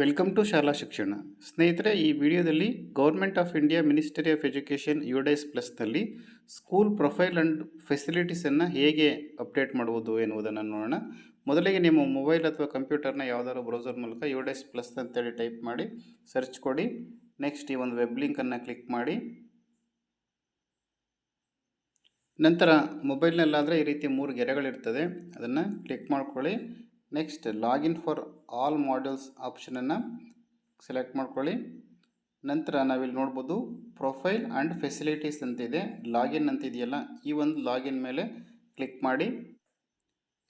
Welcome to ಶಾಲಾ ಶಿಕ್ಷಣ. ಸ್ನೇಹಿತರೆ, ಈ ವಿಡಿಯೋದಲ್ಲಿ government of India ministry of education UDISE ಪ್ಲಸ್ನಲ್ಲಿ school profile and ಫೆಸಿಲಿಟೀಸನ್ನು ಹೇಗೆ ಅಪ್ಡೇಟ್ ಮಾಡುವುದು ಎನ್ನುವುದನ್ನು ನೋಡೋಣ. ಮೊದಲಿಗೆ ನಿಮ್ಮ ಮೊಬೈಲ್ ಅಥವಾ ಕಂಪ್ಯೂಟರ್ನ ಯಾವುದಾದ್ರು ಬ್ರೌಸರ್ ಮೂಲಕ ಯುಡೈಸ್ ಪ್ಲಸ್ ಅಂತೇಳಿ ಟೈಪ್ ಮಾಡಿ, ಸರ್ಚ್ ಕೊಡಿ. ನೆಕ್ಸ್ಟ್ ಈ ಒಂದು ವೆಬ್ ಲಿಂಕನ್ನು ಕ್ಲಿಕ್ ಮಾಡಿ. ನಂತರ ಮೊಬೈಲ್ನಲ್ಲಾದರೆ ಈ ರೀತಿ ಮೂರು ಗೆರೆಗಳಿರ್ತದೆ. ಅದನ್ನು ಕ್ಲಿಕ್ ಮಾಡ್ಕೊಳ್ಳಿ. Next login for all modules ಆಪ್ಷನನ್ನು select ಮಾಡ್ಕೊಳ್ಳಿ. ನಂತರ ನಾವಿಲ್ಲಿ ನೋಡ್ಬೋದು ಪ್ರೊಫೈಲ್ ಆ್ಯಂಡ್ ಫೆಸಿಲಿಟೀಸ್ ಅಂತಿದೆ. ಲಾಗಿನ್ ಅಂತಿದೆಯಲ್ಲ, ಈ ಒಂದು ಲಾಗಿನ್ ಮೇಲೆ ಕ್ಲಿಕ್ ಮಾಡಿ.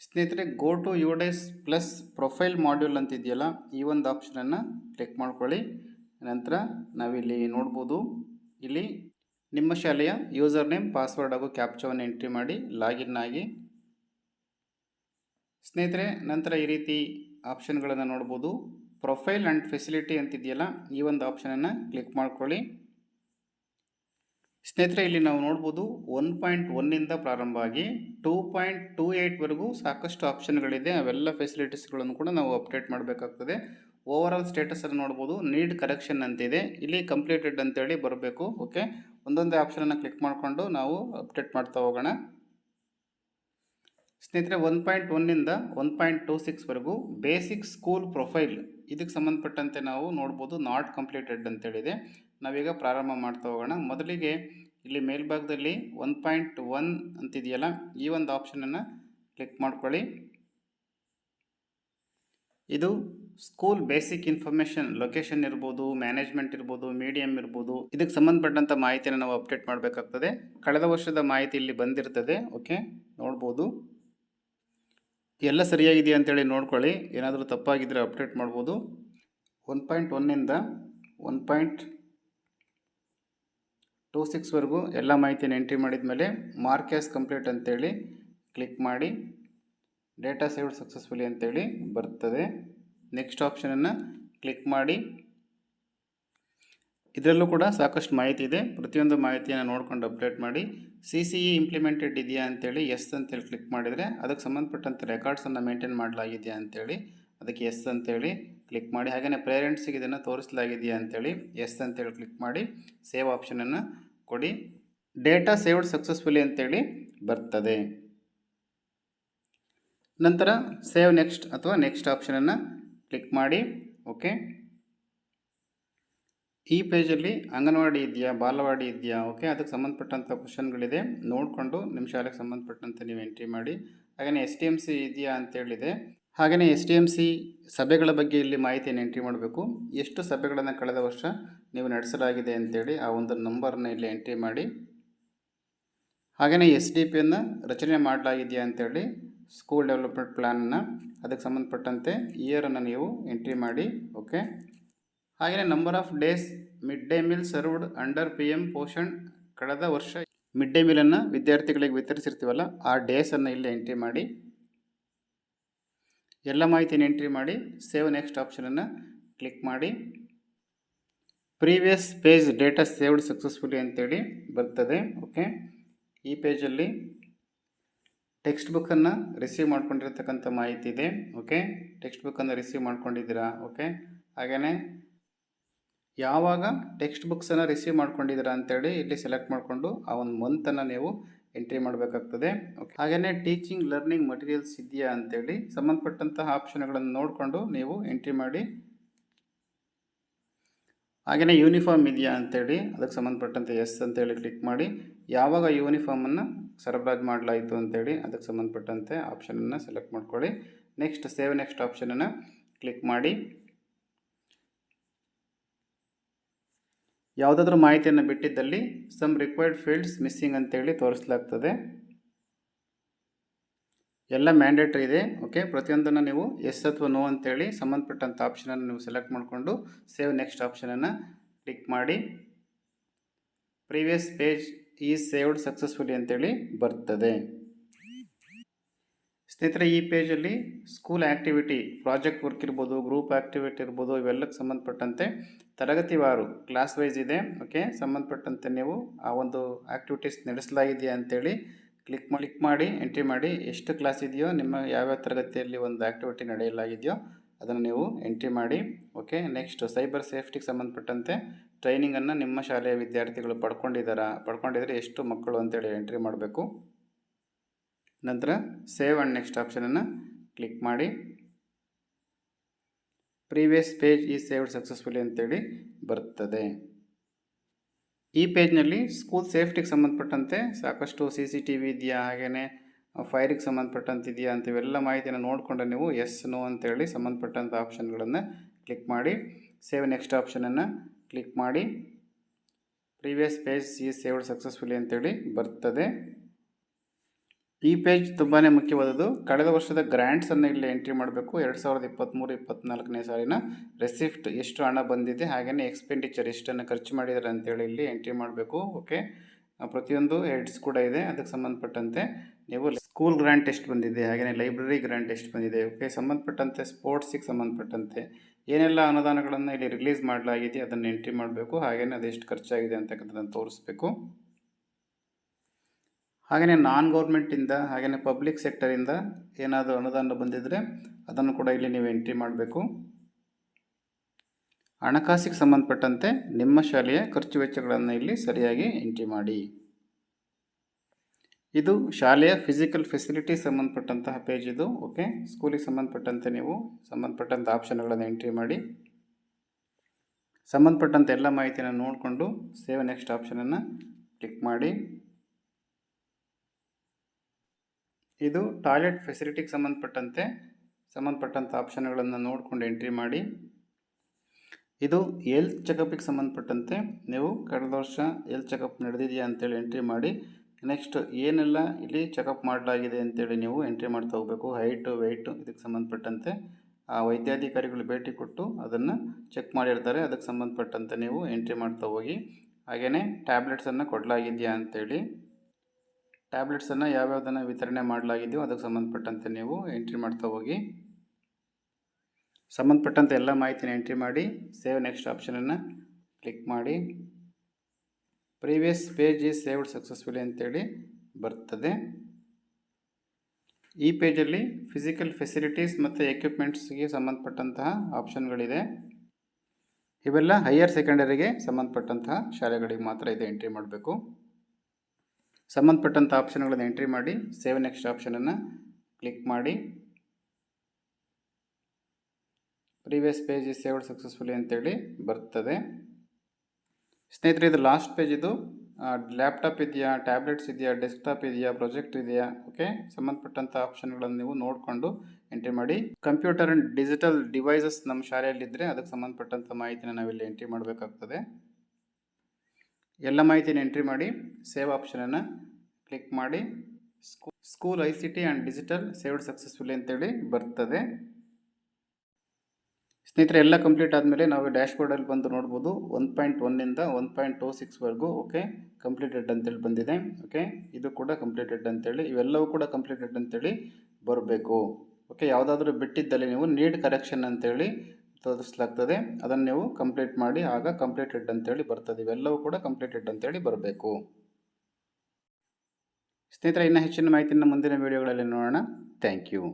ಸ್ನೇಹಿತರೆ go to UDISE plus profile module ಅಂತಿದೆಯಲ್ಲ, ಈ ಒಂದು ಆಪ್ಷನನ್ನು ಕ್ಲಿಕ್ ಮಾಡ್ಕೊಳ್ಳಿ. ನಂತರ ನಾವಿಲ್ಲಿ ನೋಡ್ಬೋದು, ಇಲ್ಲಿ ನಿಮ್ಮ ಶಾಲೆಯ ಯೂಸರ್ ನೇಮ್ ಪಾಸ್ವರ್ಡ್ ಹಾಗೂ ಕ್ಯಾಪ್ಚವನ್ನು ಎಂಟ್ರಿ ಮಾಡಿ ಲಾಗಿನ್ ಆಗಿ. ಸ್ನೇಹಿತರೆ, ನಂತರ ಈ ರೀತಿ ಆಪ್ಷನ್ಗಳನ್ನು ನೋಡ್ಬೋದು. ಪ್ರೊಫೈಲ್ ಆ್ಯಂಡ್ ಫೆಸಿಲಿಟಿ ಅಂತಿದೆಯಲ್ಲ, ಈ ಒಂದು ಆಪ್ಷನನ್ನು ಕ್ಲಿಕ್ ಮಾಡ್ಕೊಳ್ಳಿ. ಸ್ನೇಹಿತರೆ, ಇಲ್ಲಿ ನಾವು ನೋಡ್ಬೋದು ಒನ್ ಪಾಯಿಂಟ್ ಒನ್ನಿಂದ ಪ್ರಾರಂಭ ಆಗಿ ಟೂ ಪಾಯಿಂಟ್ ಟೂ ಏಟ್ವರೆಗೂ ಸಾಕಷ್ಟು ಆಪ್ಷನ್ಗಳಿದೆ. ಅವೆಲ್ಲ ಫೆಸಿಲಿಟೀಸ್ಗಳನ್ನು ಕೂಡ ನಾವು ಅಪ್ಡೇಟ್ ಮಾಡಬೇಕಾಗ್ತದೆ. ಓವರ್ ಆಲ್ ಸ್ಟೇಟಸನ್ನು ನೋಡ್ಬೋದು. ನೀಡ್ ಕರೆಕ್ಷನ್ ಅಂತಿದೆ. ಇಲ್ಲಿ ಕಂಪ್ಲೀಟೆಡ್ ಅಂತೇಳಿ ಬರಬೇಕು. ಓಕೆ ಒಂದೊಂದೇ ಆಪ್ಷನನ್ನು ಕ್ಲಿಕ್ ಮಾಡಿಕೊಂಡು ನಾವು ಅಪ್ಡೇಟ್ ಮಾಡ್ತಾ ಹೋಗೋಣ. ಸ್ನೇಹಿತರೆ ಒನ್ ಪಾಯಿಂಟ್ ಒನ್ನಿಂದ ಒನ್ ಪಾಯಿಂಟ್ ಟು ಸಿಕ್ಸ್ವರೆಗೂ ಬೇಸಿಕ್ ಸ್ಕೂಲ್ ಪ್ರೊಫೈಲ್ ಇದಕ್ಕೆ ಸಂಬಂಧಪಟ್ಟಂತೆ ನಾವು ನೋಡ್ಬೋದು ನಾಟ್ ಕಂಪ್ಲೀಟೆಡ್ ಅಂತೇಳಿದೆ. ನಾವೀಗ ಪ್ರಾರಂಭ ಮಾಡ್ತಾ ಹೋಗೋಣ. ಮೊದಲಿಗೆ ಇಲ್ಲಿ ಮೇಲ್ಭಾಗದಲ್ಲಿ ಒನ್ ಪಾಯಿಂಟ್ ಒನ್ ಅಂತಿದೆಯಲ್ಲ, ಈ ಒಂದು ಆಪ್ಷನನ್ನು ಕ್ಲಿಕ್ ಮಾಡ್ಕೊಳ್ಳಿ. ಇದು ಸ್ಕೂಲ್ ಬೇಸಿಕ್ ಇನ್ಫಾರ್ಮೇಷನ್ ಲೊಕೇಶನ್ ಇರ್ಬೋದು ಮ್ಯಾನೇಜ್ಮೆಂಟ್ ಇರ್ಬೋದು ಮೀಡಿಯಂ ಇರ್ಬೋದು, ಇದಕ್ಕೆ ಸಂಬಂಧಪಟ್ಟಂಥ ಮಾಹಿತಿಯನ್ನು ನಾವು ಅಪ್ಡೇಟ್ ಮಾಡಬೇಕಾಗ್ತದೆ. ಕಳೆದ ವರ್ಷದ ಮಾಹಿತಿ ಇಲ್ಲಿ ಬಂದಿರ್ತದೆ ಓಕೆ ನೋಡ್ಬೋದು. ಎಲ್ಲ ಸರಿಯಾಗಿದೆಯಾ ಅಂತೇಳಿ ನೋಡ್ಕೊಳ್ಳಿ. ಏನಾದರೂ ತಪ್ಪಾಗಿದ್ದರೆ ಅಪ್ಡೇಟ್ ಮಾಡ್ಬೋದು. ಒನ್ ಪಾಯಿಂಟ್ ಒನ್ನಿಂದ ಒನ್ ಪಾಯಿಂಟ್ ಟೂ ಸಿಕ್ಸ್ವರೆಗೂ ಎಲ್ಲ ಮಾಹಿತಿಯನ್ನು ಎಂಟ್ರಿ ಮಾಡಿದ ಮೇಲೆ ಮಾರ್ಕ್ ಆ್ಯಸ್ ಕಂಪ್ಲೀಟ್ ಅಂತೇಳಿ ಕ್ಲಿಕ್ ಮಾಡಿ. ಡೇಟಾ ಸೇವ್ಡ್ ಸಕ್ಸಸ್ಫುಲಿ ಅಂತೇಳಿ ಬರ್ತದೆ. ನೆಕ್ಸ್ಟ್ ಆಪ್ಷನನ್ನು ಕ್ಲಿಕ್ ಮಾಡಿ. ಇದರಲ್ಲೂ ಕೂಡ ಸಾಕಷ್ಟು ಮಾಹಿತಿ ಇದೆ. ಪ್ರತಿಯೊಂದು ಮಾಹಿತಿಯನ್ನು ನೋಡ್ಕೊಂಡು ಅಪ್ಡೇಟ್ ಮಾಡಿ. ಸಿ ಸಿ ಇ ಇಂಪ್ಲಿಮೆಂಟೆಡ್ ಇದೆಯಾ ಅಂತೇಳಿ ಎಸ್ ಅಂತೇಳಿ ಕ್ಲಿಕ್ ಮಾಡಿದರೆ ಅದಕ್ಕೆ ಸಂಬಂಧಪಟ್ಟಂಥ ರೆಕಾರ್ಡ್ಸನ್ನು ಮೇಂಟೈನ್ ಮಾಡಲಾಗಿದೆಯಾ ಅಂತೇಳಿ ಅದಕ್ಕೆ ಎಸ್ ಅಂತೇಳಿ ಕ್ಲಿಕ್ ಮಾಡಿ. ಹಾಗೆಯೇ ಪೇರೆಂಟ್ಸಿಗೆ ಇದನ್ನು ತೋರಿಸಲಾಗಿದೆಯಾ ಅಂತೇಳಿ ಎಸ್ ಅಂತೇಳಿ ಕ್ಲಿಕ್ ಮಾಡಿ. ಸೇವ್ ಆಪ್ಷನನ್ನು ಕೊಡಿ. ಡೇಟಾ ಸೇವ್ಡ್ ಸಕ್ಸಸ್ಫುಲಿ ಅಂತೇಳಿ ಬರ್ತದೆ. ನಂತರ ಸೇವ್ ನೆಕ್ಸ್ಟ್ ಅಥವಾ ನೆಕ್ಸ್ಟ್ ಆಪ್ಷನನ್ನು ಕ್ಲಿಕ್ ಮಾಡಿ. ಓಕೆ ಈ ಪೇಜಲ್ಲಿ ಅಂಗನವಾಡಿ ಇದೆಯಾ, ಬಾಲವಾಡಿ ಇದೆಯಾ, ಓಕೆ? ಅದಕ್ಕೆ ಸಂಬಂಧಪಟ್ಟಂಥ ಕ್ವಶನ್ಗಳಿದೆ. ನೋಡಿಕೊಂಡು ನಿಮ್ಮ ಶಾಲೆಗೆ ಸಂಬಂಧಪಟ್ಟಂತೆ ನೀವು ಎಂಟ್ರಿ ಮಾಡಿ. ಹಾಗೆಯೇ ಎಸ್ ಟಿ ಎಂ ಸಿ ಇದೆಯಾ ಅಂತೇಳಿದೆ ಹಾಗೆಯೇ ಎಸ್ ಟಿ ಎಂ ಸಿ ಸಭೆಗಳ ಬಗ್ಗೆ ಇಲ್ಲಿ ಮಾಹಿತಿಯನ್ನು ಎಂಟ್ರಿ ಮಾಡಬೇಕು. ಎಷ್ಟು ಸಭೆಗಳನ್ನು ಕಳೆದ ವರ್ಷ ನೀವು ನಡೆಸಲಾಗಿದೆ ಅಂತೇಳಿ ಆ ಒಂದು ನಂಬರ್ನ ಇಲ್ಲಿ ಎಂಟ್ರಿ ಮಾಡಿ. ಹಾಗೆಯೇ ಎಸ್ ಡಿ ಪಿಯನ್ನು ರಚನೆ ಮಾಡಲಾಗಿದೆಯಾ ಅಂತೇಳಿ ಸ್ಕೂಲ್ ಡೆವಲಪ್ಮೆಂಟ್ ಪ್ಲ್ಯಾನನ್ನು ಅದಕ್ಕೆ ಸಂಬಂಧಪಟ್ಟಂತೆ ಇಯರನ್ನು ನೀವು ಎಂಟ್ರಿ ಮಾಡಿ, ಓಕೆ? ಹಾಗೆಯೇ number of days mid day meal served under P M Poshan ಕಳೆದ ವರ್ಷ ಮಿಡ್ ಡೇ ಮೀಲನ್ನು ವಿದ್ಯಾರ್ಥಿಗಳಿಗೆ ವಿತರಿಸಿರ್ತೀವಲ್ಲ, ಆ ಡೇಸನ್ನು ಇಲ್ಲಿ ಎಂಟ್ರಿ ಮಾಡಿ, ಎಲ್ಲ ಮಾಹಿತಿಯನ್ನು ಎಂಟ್ರಿ ಮಾಡಿ ಸೇವ್ ನೆಕ್ಸ್ಟ್ ಆಪ್ಷನನ್ನು ಕ್ಲಿಕ್ ಮಾಡಿ previous page data saved successfully ಅಂತೇಳಿ ಬರ್ತದೆ ಓಕೆ ಈ ಪೇಜಲ್ಲಿ ಟೆಕ್ಸ್ಟ್ ಬುಕ್ಕನ್ನು ರಿಸೀವ್ ಮಾಡ್ಕೊಂಡಿರ್ತಕ್ಕಂಥ ಮಾಹಿತಿ ಇದೆ ಓಕೆ ಟೆಕ್ಸ್ಟ್ ಬುಕ್ಕನ್ನು ರಿಸೀವ್ ಮಾಡ್ಕೊಂಡಿದ್ದೀರಾ ಓಕೆ ಹಾಗೆಯೇ ಯಾವಾಗ ಟೆಕ್ಸ್ಟ್ ಬುಕ್ಸನ್ನು ರಿಸೀವ್ ಮಾಡ್ಕೊಂಡಿದ್ದೀರಾ ಅಂತೇಳಿ ಇಲ್ಲಿ ಸೆಲೆಕ್ಟ್ ಮಾಡಿಕೊಂಡು ಆ ಒಂದು ಮಂತನ್ನು ನೀವು ಎಂಟ್ರಿ ಮಾಡಬೇಕಾಗ್ತದೆ. ಓಕೆ ಹಾಗೆಯೇ ಟೀಚಿಂಗ್ ಲರ್ನಿಂಗ್ ಮಟೀರಿಯಲ್ಸ್ ಇದೆಯಾ ಅಂತೇಳಿ ಸಂಬಂಧಪಟ್ಟಂತಹ ಆಪ್ಷನ್ಗಳನ್ನು ನೋಡಿಕೊಂಡು ನೀವು ಎಂಟ್ರಿ ಮಾಡಿ. ಹಾಗೆಯೇ ಯೂನಿಫಾರ್ಮ್ ಇದೆಯಾ ಅಂತೇಳಿ ಅದಕ್ಕೆ ಸಂಬಂಧಪಟ್ಟಂತೆ ಎಸ್ ಅಂತೇಳಿ ಕ್ಲಿಕ್ ಮಾಡಿ. ಯಾವಾಗ ಯೂನಿಫಾರ್ಮನ್ನು ಸರಬರಾಜು ಮಾಡಲಾಯಿತು ಅಂತೇಳಿ ಅದಕ್ಕೆ ಸಂಬಂಧಪಟ್ಟಂತೆ ಆಪ್ಷನನ್ನು ಸೆಲೆಕ್ಟ್ ಮಾಡ್ಕೊಳ್ಳಿ. ನೆಕ್ಸ್ಟ್ ಸೇವ್ ನೆಕ್ಸ್ಟ್ ಆಪ್ಷನನ್ನು ಕ್ಲಿಕ್ ಮಾಡಿ. ಯಾವುದಾದ್ರೂ ಮಾಹಿತಿಯನ್ನು ಬಿಟ್ಟಿದ್ದಲ್ಲಿ ಸಮ್ ರಿಕ್ವೈರ್ಡ್ ಫೀಲ್ಡ್ಸ್ ಮಿಸ್ಸಿಂಗ್ ಅಂತೇಳಿ ತೋರಿಸಲಾಗ್ತದೆ. ಎಲ್ಲ ಮ್ಯಾಂಡೇಟ್ರಿ ಇದೆ. ಓಕೆ ಪ್ರತಿಯೊಂದನ್ನು ನೀವು ಎಸ್ ಅಥವಾ ನೋ ಅಂತೇಳಿ ಸಂಬಂಧಪಟ್ಟಂಥ ಆಪ್ಷನನ್ನು ನೀವು ಸೆಲೆಕ್ಟ್ ಮಾಡಿಕೊಂಡು ಸೇವ್ ನೆಕ್ಸ್ಟ್ ಆಪ್ಷನನ್ನು ಕ್ಲಿಕ್ ಮಾಡಿ. Previous page is saved successfully ಅಂತೇಳಿ ಬರ್ತದೆ. ಸ್ನೇಹಿತರೆ, ಈ ಪೇಜಲ್ಲಿ ಸ್ಕೂಲ್ ಆ್ಯಕ್ಟಿವಿಟಿ ಪ್ರಾಜೆಕ್ಟ್ ವರ್ಕ್ ಇರ್ಬೋದು ಗ್ರೂಪ್ ಆ್ಯಕ್ಟಿವಿಟಿ ಇರ್ಬೋದು ಇವೆಲ್ಲಕ್ಕೆ ಸಂಬಂಧಪಟ್ಟಂತೆ ತರಗತಿವಾರು ಕ್ಲಾಸ್ ವೈಸ್ ಇದೆ ಓಕೆ ಸಂಬಂಧಪಟ್ಟಂತೆ ನೀವು ಆ ಒಂದು ಆ್ಯಕ್ಟಿವಿಟೀಸ್ ನಡೆಸಲಾಗಿದೆಯಾ ಅಂತೇಳಿ ಕ್ಲಿಕ್ ಕ್ಲಿಕ್ ಮಾಡಿ ಎಂಟ್ರಿ ಮಾಡಿ ಎಷ್ಟು ಕ್ಲಾಸ್ ಇದೆಯೋ, ನಿಮ್ಮ ಯಾವ್ಯಾವ ತರಗತಿಯಲ್ಲಿ ಒಂದು ಆ್ಯಕ್ಟಿವಿಟಿ ನಡೆಯಲಾಗಿದೆಯೋ ಅದನ್ನು ನೀವು ಎಂಟ್ರಿ ಮಾಡಿ ಓಕೆ ನೆಕ್ಸ್ಟ್ ಸೈಬರ್ ಸೇಫ್ಟಿಗೆ ಸಂಬಂಧಪಟ್ಟಂತೆ ಟ್ರೈನಿಂಗನ್ನು ನಿಮ್ಮ ಶಾಲೆಯ ವಿದ್ಯಾರ್ಥಿಗಳು ಪಡ್ಕೊಂಡಿದ್ದಾರಾ ಪಡ್ಕೊಂಡಿದ್ರೆ ಎಷ್ಟು ಮಕ್ಕಳು ಅಂತೇಳಿ ಎಂಟ್ರಿ ಮಾಡಬೇಕು. ನಂತರ ಸೇವ್ ಆ್ಯಂಡ್ ನೆಕ್ಸ್ಟ್ ಆಪ್ಷನನ್ನು ಕ್ಲಿಕ್ ಮಾಡಿ. ಪ್ರೀವಿಯಸ್ ಪೇಜ್ ಈ ಸೇವ್ಡ್ ಸಕ್ಸಸ್ಫುಲಿ ಅಂತೇಳಿ ಬರ್ತದೆ. ಈ ಪೇಜ್ನಲ್ಲಿ ಸ್ಕೂಲ್ ಸೇಫ್ಟಿಗೆ ಸಂಬಂಧಪಟ್ಟಂತೆ ಸಾಕಷ್ಟು ಸಿ ಸಿ ಟಿ ವಿ ಇದೆಯಾ? ಹಾಗೆಯೇ ಫೈರಿಗೆ ಸಂಬಂಧಪಟ್ಟಂತಿದೆಯಾ ಅಂತ ಇವೆಲ್ಲ ಮಾಹಿತಿಯನ್ನು ನೋಡಿಕೊಂಡು ನೀವು ಎಸ್ ನೋ ಅಂತೇಳಿ ಸಂಬಂಧಪಟ್ಟಂಥ ಆಪ್ಷನ್ಗಳನ್ನು ಕ್ಲಿಕ್ ಮಾಡಿ, ಸೇವ್ ನೆಕ್ಸ್ಟ್ ಆಪ್ಷನನ್ನು ಕ್ಲಿಕ್ ಮಾಡಿ, ಪ್ರೀವಿಯಸ್ ಪೇಜ್ ಈ ಸೇವ್ಡ್ ಸಕ್ಸಸ್ಫುಲಿ ಅಂತೇಳಿ ಬರ್ತದೆ. ಈ ಪೇಜ್ ತುಂಬಾ ಮುಖ್ಯವಾದದ್ದು. ಕಳೆದ ವರ್ಷದ ಗ್ರ್ಯಾಂಟ್ಸನ್ನು ಇಲ್ಲಿ ಎಂಟ್ರಿ ಮಾಡಬೇಕು. ಎರಡು ಸಾವಿರದ ಇಪ್ಪತ್ತ್ಮೂರು ಇಪ್ಪತ್ತ್ನಾಲ್ಕನೇ ಸಾಲಿನ ರೆಸಿಫ್ಟ್ ಎಷ್ಟು ಹಣ ಬಂದಿದೆ ಹಾಗೆಯೇ ಎಕ್ಸ್ಪೆಂಡಿಚರ್ ಎಷ್ಟನ್ನು ಖರ್ಚು ಮಾಡಿದ್ದಾರೆ ಅಂತೇಳಿ ಇಲ್ಲಿ ಎಂಟ್ರಿ ಮಾಡಬೇಕು. ಓಕೆ? ಪ್ರತಿಯೊಂದು ಹೆಡ್ಸ್ ಕೂಡ ಇದೆ. ಅದಕ್ಕೆ ಸಂಬಂಧಪಟ್ಟಂತೆ ನೀವು ಸ್ಕೂಲ್ ಗ್ರ್ಯಾಂಟ್ ಎಷ್ಟು ಬಂದಿದೆ ಹಾಗೆಯೇ ಲೈಬ್ರರಿ ಗ್ರ್ಯಾಂಟ್ ಎಷ್ಟು ಬಂದಿದೆ, ಓಕೆ? ಸಂಬಂಧಪಟ್ಟಂತೆ ಸ್ಪೋರ್ಟ್ಸಿಗೆ ಸಂಬಂಧಪಟ್ಟಂತೆ ಏನೆಲ್ಲ ಅನುದಾನಗಳನ್ನು ಇಲ್ಲಿ ರಿಲೀಸ್ ಮಾಡಲಾಗಿದೆ ಅದನ್ನು ಎಂಟ್ರಿ ಮಾಡಬೇಕು. ಹಾಗೆಯೇ ಅದೆಷ್ಟು ಖರ್ಚಾಗಿದೆ ಅಂತಕ್ಕಂಥದ್ದನ್ನು ತೋರಿಸ್ಬೇಕು. ಹಾಗೆಯೇ ನಾನ್ ಗೌರ್ಮೆಂಟಿಂದ ಹಾಗೆಯೇ ಪಬ್ಲಿಕ್ ಸೆಕ್ಟರಿಂದ ಏನಾದರೂ ಅನುದಾನ ಬಂದಿದ್ದರೆ ಅದನ್ನು ಕೂಡ ಇಲ್ಲಿ ನೀವು ಎಂಟ್ರಿ ಮಾಡಬೇಕು. ಹಣಕಾಸಿಗೆ ಸಂಬಂಧಪಟ್ಟಂತೆ ನಿಮ್ಮ ಶಾಲೆಯ ಖರ್ಚು ವೆಚ್ಚಗಳನ್ನು ಇಲ್ಲಿ ಸರಿಯಾಗಿ ಎಂಟ್ರಿ ಮಾಡಿ. ಇದು ಶಾಲೆಯ ಫಿಸಿಕಲ್ ಫೆಸಿಲಿಟಿ ಸಂಬಂಧಪಟ್ಟಂತಹ ಪೇಜ್ ಇದು ಓಕೆ ಸ್ಕೂಲಿಗೆ ಸಂಬಂಧಪಟ್ಟಂತೆ ನೀವು ಸಂಬಂಧಪಟ್ಟಂಥ ಆಪ್ಷನ್ಗಳನ್ನು ಎಂಟ್ರಿ ಮಾಡಿ. ಸಂಬಂಧಪಟ್ಟಂಥ ಎಲ್ಲ ಮಾಹಿತಿಯನ್ನು ನೋಡಿಕೊಂಡು ಸೇವ್ ನೆಕ್ಸ್ಟ್ ಆಪ್ಷನನ್ನು ಕ್ಲಿಕ್ ಮಾಡಿ. ಇದು ಟಾಯ್ಲೆಟ್ ಫೆಸಿಲಿಟಿಗೆ ಸಂಬಂಧಪಟ್ಟಂತೆ ಸಂಬಂಧಪಟ್ಟಂಥ ಆಪ್ಷನ್ಗಳನ್ನು ನೋಡಿಕೊಂಡು ಎಂಟ್ರಿ ಮಾಡಿ. ಇದು ಎಲ್ತ್ ಚೆಕಪ್ಪಿಗೆ ಸಂಬಂಧಪಟ್ಟಂತೆ ನೀವು ಕಳೆದ ವರ್ಷ ಎಲ್ತ್ ಚೆಕಪ್ ನಡೆದಿದೆಯಾ ಅಂತೇಳಿ ಎಂಟ್ರಿ ಮಾಡಿ. ನೆಕ್ಸ್ಟ್ ಏನೆಲ್ಲ ಇಲ್ಲಿ ಚೆಕಪ್ ಮಾಡಲಾಗಿದೆ ಅಂತೇಳಿ ನೀವು ಎಂಟ್ರಿ ಮಾಡ್ತಾ ಹೋಗಬೇಕು. ಹೈಟು, ವೆಯ್ಟು ಇದಕ್ಕೆ ಸಂಬಂಧಪಟ್ಟಂತೆ ಆ ವೈದ್ಯಾಧಿಕಾರಿಗಳು ಭೇಟಿ ಕೊಟ್ಟು ಅದನ್ನು ಚೆಕ್ ಮಾಡಿರ್ತಾರೆ. ಅದಕ್ಕೆ ಸಂಬಂಧಪಟ್ಟಂತೆ ನೀವು ಎಂಟ್ರಿ ಮಾಡ್ತಾ ಹೋಗಿ. ಹಾಗೆಯೇ ಟ್ಯಾಬ್ಲೆಟ್ಸನ್ನು ಕೊಡಲಾಗಿದೆಯಾ ಅಂತೇಳಿ ಟ್ಯಾಬ್ಲೆಟ್ಸನ್ನು ಯಾವ್ಯಾವುದನ್ನು ವಿತರಣೆ ಮಾಡಲಾಗಿದೆಯೋ ಅದಕ್ಕೆ ಸಂಬಂಧಪಟ್ಟಂತೆ ನೀವು ಎಂಟ್ರಿ ಮಾಡ್ತಾ ಹೋಗಿ. ಸಂಬಂಧಪಟ್ಟಂತೆ ಎಲ್ಲ ಮಾಹಿತಿನ ಎಂಟ್ರಿ ಮಾಡಿ ಸೇವ್ ನೆಕ್ಸ್ಟ್ ಆಪ್ಷನನ್ನು ಕ್ಲಿಕ್ ಮಾಡಿ. Previous page is saved successfully ಅಂತೇಳಿ ಬರ್ತದೆ. ಈ ಪೇಜಲ್ಲಿ ಫಿಸಿಕಲ್ ಫೆಸಿಲಿಟೀಸ್ ಮತ್ತು ಎಕ್ವಿಪ್ಮೆಂಟ್ಸ್ಗೆ ಸಂಬಂಧಪಟ್ಟಂತಹ ಆಪ್ಷನ್ಗಳಿದೆ ಇವೆಲ್ಲ ಹೈಯರ್ ಸೆಕೆಂಡರಿಗೆ ಸಂಬಂಧಪಟ್ಟಂತಹ ಶಾಲೆಗಳಿಗೆ ಮಾತ್ರ ಇದೆ ಎಂಟ್ರಿ ಮಾಡಬೇಕು. ಸಂಬಂಧಪಟ್ಟಂಥ ಆಪ್ಷನ್ಗಳನ್ನು ಎಂಟ್ರಿ ಮಾಡಿ, ಸೇವ್ ನೆಕ್ಸ್ಟ್ ಆಪ್ಷನನ್ನು ಕ್ಲಿಕ್ ಮಾಡಿ. Previous page is saved successfully ಅಂತೇಳಿ ಬರ್ತದೆ. ಸ್ನೇಹಿತರೆ, ಇದು ಲಾಸ್ಟ್ ಪೇಜ್ ಇದು. ಲ್ಯಾಪ್ಟಾಪ್ ಇದೆಯಾ, ಟ್ಯಾಬ್ಲೆಟ್ಸ್ ಇದೆಯಾ, ಡೆಸ್ಕ್ಟಾಪ್ ಇದೆಯಾ, ಪ್ರೊಜೆಕ್ಟ್ ಇದೆಯಾ? ಓಕೆ, ಸಂಬಂಧಪಟ್ಟಂಥ ಆಪ್ಷನ್ಗಳನ್ನು ನೀವು ನೋಡಿಕೊಂಡು ಎಂಟ್ರಿ ಮಾಡಿ. ಕಂಪ್ಯೂಟರ್ ಆ್ಯಂಡ್ ಡಿಜಿಟಲ್ ಡಿವೈಸಸ್ ನಮ್ಮ ಶಾಲೆಯಲ್ಲಿದ್ದರೆ ಅದಕ್ಕೆ ಸಂಬಂಧಪಟ್ಟಂಥ ಮಾಹಿತಿನ ನಾವಿಲ್ಲಿ ಎಂಟ್ರಿ ಮಾಡಬೇಕಾಗ್ತದೆ. ಎಲ್ಲ ಮಾಹಿತಿನ ಎಂಟ್ರಿ ಮಾಡಿ ಸೇವ್ ಆಪ್ಷನನ್ನು ಕ್ಲಿಕ್ ಮಾಡಿ. School school I C T and digital saved successfully ಅಂತೇಳಿ ಬರ್ತದೆ. ಸ್ನೇಹಿತರೆ, ಎಲ್ಲ ಕಂಪ್ಲೀಟ್ ಆದಮೇಲೆ ನಾವು ಡ್ಯಾಶ್ಬೋರ್ಡಲ್ಲಿ ಬಂದು ನೋಡ್ಬೋದು. ಒನ್ ಪಾಯಿಂಟ್ ಒನ್ನಿಂದ ಒನ್ ಪಾಯಿಂಟ್ ಟೂ ಸಿಕ್ಸ್ವರೆಗೂ ಓಕೆ ಕಂಪ್ಲೀಟೆಡ್ ಅಂತೇಳಿ ಬಂದಿದೆ ಓಕೆ ಇದು ಕೂಡ ಕಂಪ್ಲೀಟೆಡ್ ಅಂತೇಳಿ, ಇವೆಲ್ಲವೂ ಕೂಡ ಕಂಪ್ಲೀಟೆಡ್ ಅಂತೇಳಿ ಬರಬೇಕು. ಓಕೆ ಯಾವುದಾದ್ರೂ ಬಿಟ್ಟಿದ್ದಲ್ಲಿ ನೀವು ನೀಡ್ ಕರೆಕ್ಷನ್ ಅಂತೇಳಿ ತೋರಿಸ್ಲಾಗ್ತದೆ. ಅದನ್ನು ನೀವು ಕಂಪ್ಲೀಟ್ ಮಾಡಿ, ಆಗ ಕಂಪ್ಲೀಟೆಡ್ ಅಂತೇಳಿ ಬರ್ತದೆ. ಇವೆಲ್ಲವೂ ಕೂಡ ಕಂಪ್ಲೀಟೆಡ್ ಅಂತೇಳಿ ಬರಬೇಕು. ಸ್ನೇಹಿತರೆ, ಇನ್ನೂ ಹೆಚ್ಚಿನ ಮಾಹಿತಿಯನ್ನು ಮುಂದಿನ ವೀಡಿಯೋಗಳಲ್ಲಿ ನೋಡೋಣ. Thank you